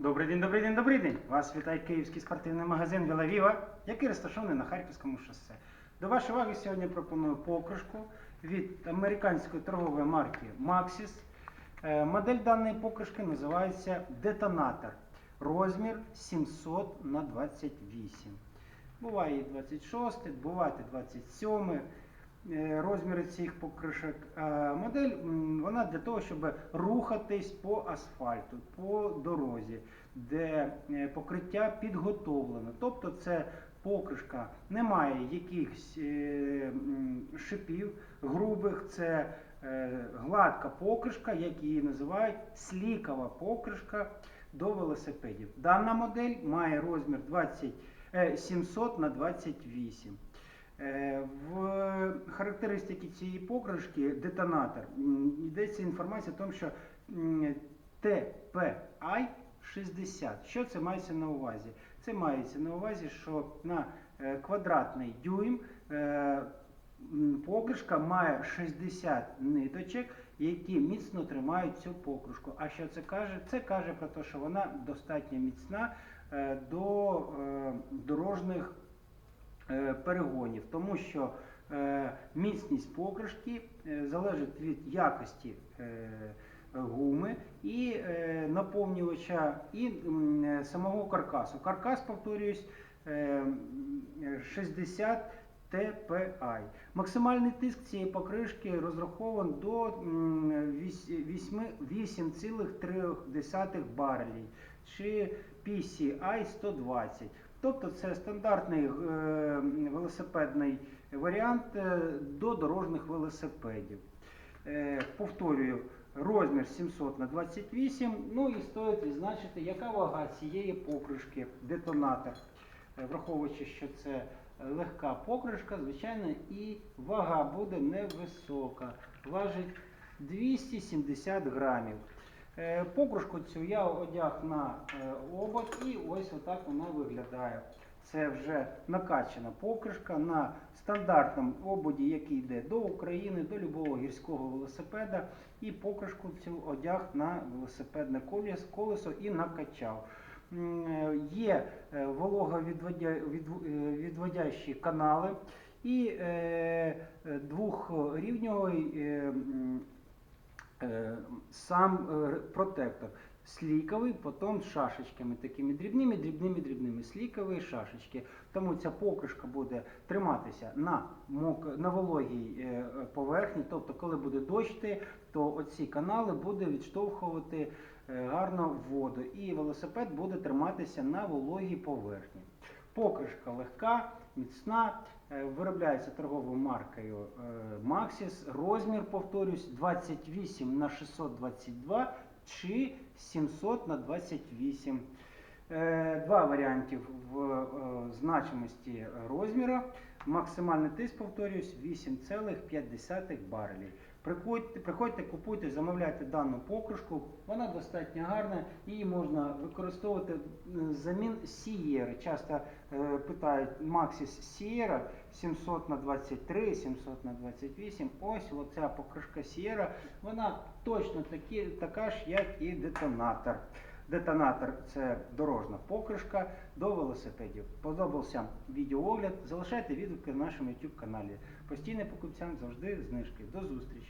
Добрий день, добрий день, добрий день. Вас вітає київський спортивний магазин Віла Віва, який розташований на Харківському шосе. До вашої уваги сьогодні пропоную покришку від американської торгової марки Maxis. Е, Модель даної покришки називається Детонатор. Розмір 700 на 28. Буває і 26, буває і 27 е, розміри цих покришок. Модель вона для того, щоб рухатись по асфальту, по дорозі, де е, покриття підготовлено. Тобто це покришка немає якихось е, шипів грубих, це е, гладка покришка, як її називають, слікова покришка до велосипедів. Дана модель має розмір 20, е, 700 на 28. Характеристики цієї покришки детонатор йдеться інформація тому, що TPI 60. Що це мається на увазі? Це мається на увазі, що на е, квадратний дюйм е, покришка має 60 ниточок, які міцно тримають цю покришку. А що це каже? Це каже про те, що вона достатньо міцна е, до дорожніх перегонів, тому що е, міцність покришки е, залежить від якості е, гуми і е, наповнювача, і е, самого каркасу. Каркас, повторююсь, е, 60 TPI. Максимальний тиск цієї покришки розрахований до м, вісь- вісьми- 8,3 барелів чи PCI 120. Тобто це стандартний е, велосипедний варіант е, до дорожніх велосипедів. Е, повторюю, розмір 700 на 28. Ну і стоїть відзначити, яка вага цієї покришки, детонатор. Враховуючи, що це легка покришка, звичайно, і вага буде невисока. Важить 270 грамів. Е, Покришку цю я одяг на е, обод і ось отак вона виглядає. Це вже накачана покришка на стандартному ободі, який йде до України, до любого гірського велосипеда. І покришку цю одяг на велосипедне колесо і накачав. Е, Є е, вологовідводя- відв- е, відводящі канали і двохрівньовий сам е, протектор. Сліковий, потім з шашечками, такими дрібними, дрібними, дрібними. Слікові шашечки. Тому ця покришка буде триматися на, мок... на вологій е, поверхні. Тобто, коли буде дощити, то оці канали буде відштовхувати е, гарно воду. І велосипед буде триматися на вологій поверхні. Покришка легка, міцна, е, виробляється торговою маркою е, Maxis. Розмір, повторюсь, 28 на 622 чи 700 на 28. Е, Два варіанти в е, значимості розміру. Максимальний тиск, повторюсь, 8,5 барелів. Приходьте, приходьте, купуйте, замовляйте дану покришку. Вона достатньо гарна, її можна використовувати е, замін Сієри. Часто е, питають Maxis Sierra 700 на 23, 700 на 28. Ось оця покришка Sierra, вона точно такі, така ж, як і детонатор. Детонатор це дорожна покришка до велосипедів. Подобався відеоогляд. Залишайте відгуки на нашому YouTube каналі. Постійним покупцям завжди знижки. До зустрічі!